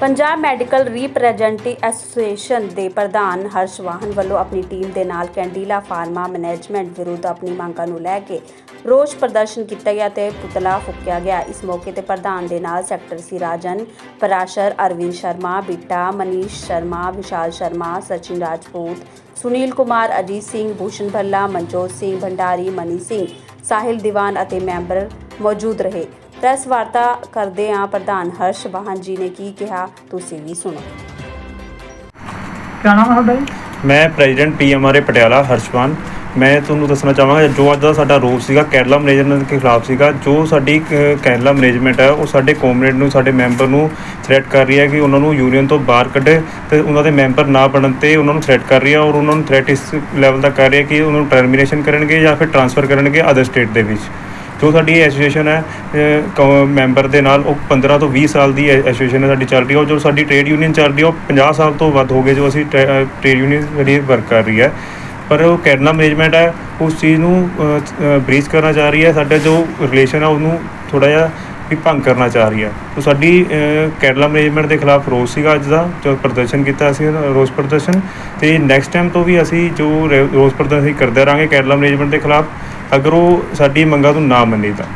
Punjab medical ਰੀਪ੍ਰੈਜ਼ੈਂਟੇਟਿਵ association ਦੇ ਪ੍ਰਧਾਨ ਹਰਸ਼ ਵਾਹਨ ਵੱਲੋਂ ਆਪਣੀ ਟੀਮ ਦੇ ਨਾਲ ਕੈਂਡੀਲਾ ਫਾਰਮਾ ਮੈਨੇਜਮੈਂਟ ਵਿਰੁੱਧ ਆਪਣੀ ਮੰਗਾਂ ਨੂੰ ਲੈ ਕੇ ਰੋਸ ਪ੍ਰਦਰਸ਼ਨ ਕੀਤਾ ਗਿਆ ਤੇ ਪੁਤਲਾ ਫੂਕਿਆ ਗਿਆ। ਇਸ ਮੌਕੇ ਤੇ ਪ੍ਰਧਾਨ ਦੇ ਨਾਲ ਸੈਕਟਰ ਸੀ ਰਾਜਨ ਪਰਾਸ਼ਰ, ਅਰਵਿੰਦ ਸ਼ਰਮਾ, ਬਿੱਟਾ ਮਨੀਸ਼ ਸ਼ਰਮਾ, ਵਿਸ਼ਾਲ ਸ਼ਰਮਾ, ਸਚਿਨ ਰਾਜਪੂਤ, ਸੁਨੀਲ ਕੁਮਾਰ, ਅਜੀਤ ਸਿੰਘ, ਭੂਸ਼ਣ ਭੱਲਾ, ਮਨਜੋਤ ਸਿੰਘ, ਭੰਡਾਰੀ ਮਨੀ ਸਿੰਘ, ਸਾਹਿਲ ਦੀਵਾਨ ਅਤੇ ਮੈਂਬਰ ਮੌਜੂਦ ਰਹੇ। ਪ੍ਰੈਸ ਵਾਰਤਾ ਕਰਦੇ ਆ ਪ੍ਰਧਾਨ ਹਰਸ਼ ਵਾਹਨ ਜੀ ਨੇ ਕੀ ਕਿਹਾ ਤੁਸੀਂ ਵੀ ਸੁਣੋ। ਕਿਆ ਨਾਮ ਹੈ ਤੁਹਾਡਾ ਜੀ? ਮੈਂ ਪ੍ਰੈਜ਼ੀਡੈਂਟ ਪੀਐਮਆਰਏ ਪਟਿਆਲਾ ਹਰਸ਼ਵਾਨ ਮੈਂ ਤੁਹਾਨੂੰ ਦੱਸਣਾ ਚਾਹਾਂਗਾ ਜੋ ਅੱਜ ਦਾ ਸਾਡਾ ਰੋਲ ਸੀਗਾ ਕੇਰਲਾ ਮੈਨੇਜਮੈਂਟ ਦੇ ਖਿਲਾਫ ਸੀਗਾ ਜੋ ਸਾਡੀ ਕੇਰਲਾ ਮੈਨੇਜਮੈਂਟ ਹੈ ਉਹ ਸਾਡੇ ਕੋਮਰੇਡ ਨੂੰ ਸਾਡੇ ਮੈਂਬਰ ਨੂੰ ਥ੍ਰੈਟ ਕਰ ਰਹੀ ਹੈ ਕਿ ਉਹਨਾਂ ਨੂੰ ਯੂਨੀਅਨ ਤੋਂ ਬਾਹਰ ਕੱਢੇ ਤੇ ਉਹਨਾਂ ਦੇ ਮੈਂਬਰ ਨਾ ਬਣਨ ਤੇ ਉਹਨਾਂ ਨੂੰ ਥ੍ਰੈਟ ਕਰ ਰਹੀ ਹੈ ਔਰ ਉਹਨਾਂ ਨੂੰ ਥ੍ਰੈਟ ਇਸ ਲੈਵਲ ਦਾ ਕਰ ਰਹੀ ਹੈ ਕਿ ਉਹਨਾਂ ਨੂੰ ਟਰਮੀਨੇਸ਼ਨ ਕਰਨਗੇ ਜਾਂ ਫਿਰ ਟਰਾਂਸਫਰ ਕਰਨਗੇ ਅਦਰ ਸਟੇਟ ਦੇ ਵਿੱਚ। ਜੋ ਸਾਡੀ ਐਸੋਸੀਏਸ਼ਨ ਹੈ ਅਹ, ਮੈਂਬਰ ਦੇ ਨਾਲ ਉਹ 15 ਤੋਂ 20 ਸਾਲ ਦੀ ਐਸੋਸੀਏਸ਼ਨ ਹੈ ਸਾਡੀ ਚੱਲ ਰਹੀ ਹੈ। ਔਰ ਜੋ ਸਾਡੀ ਟ੍ਰੇਡ ਯੂਨੀਅਨ ਚੱਲ ਰਹੀ ਹੈ ਉਹ 50 ਸਾਲ ਤੋਂ ਵੱਧ ਹੋ ਗਏ ਜੋ ਅਸੀਂ ਟ੍ਰੇਡ ਯੂਨੀਅਨ ਜਿਹੜੀ ਵਰਕ ਕਰ ਰਹੀ ਹੈ। ਪਰ ਉਹ ਕੈਰਲਾ ਮੈਨੇਜਮੈਂਟ ਹੈ ਉਸ ਚੀਜ਼ ਨੂੰ ਬ੍ਰੀਚ ਕਰਨਾ ਚਾਹ ਰਹੀ ਹੈ। ਸਾਡਾ ਜੋ ਰਿਲੇਸ਼ਨ ਹੈ ਉਹਨੂੰ ਥੋੜਾ ਜਿਹਾ ਵੀ ਭੰਗ ਕਰਨਾ ਚਾਹ ਰਹੀ ਹੈ। ਸੋ ਸਾਡੀ ਅਹ, ਕੇਰਲਾ ਮੈਨੇਜਮੈਂਟ ਦੇ ਖਿਲਾਫ ਰੋਸ ਸੀਗਾ ਅੱਜ ਦਾ ਜੋ ਪ੍ਰਦਰਸ਼ਨ ਕੀਤਾ ਅਸੀਂ ਰੋਸ ਪ੍ਰਦਰਸ਼ਨ। ਤੇ ਨੈਕਸਟ ਟਾਈਮ ਤੋਂ ਵੀ ਅਸੀਂ ਜੋ ਰੋਸ ਪ੍ਰਦਰਸ਼ਨ ਕਰਦੇ ਰਹਾਂਗੇ ਕੇਰਲਾ ਮੈਨੇਜਮੈਂਟ ਦੇ ਖਿਲਾਫ ਅਗਰ ਉਹ ਸਾਡੀ ਮੰਗਾਂ ਨੂੰ ਨਾ ਮੰਨੇ ਤਾਂ।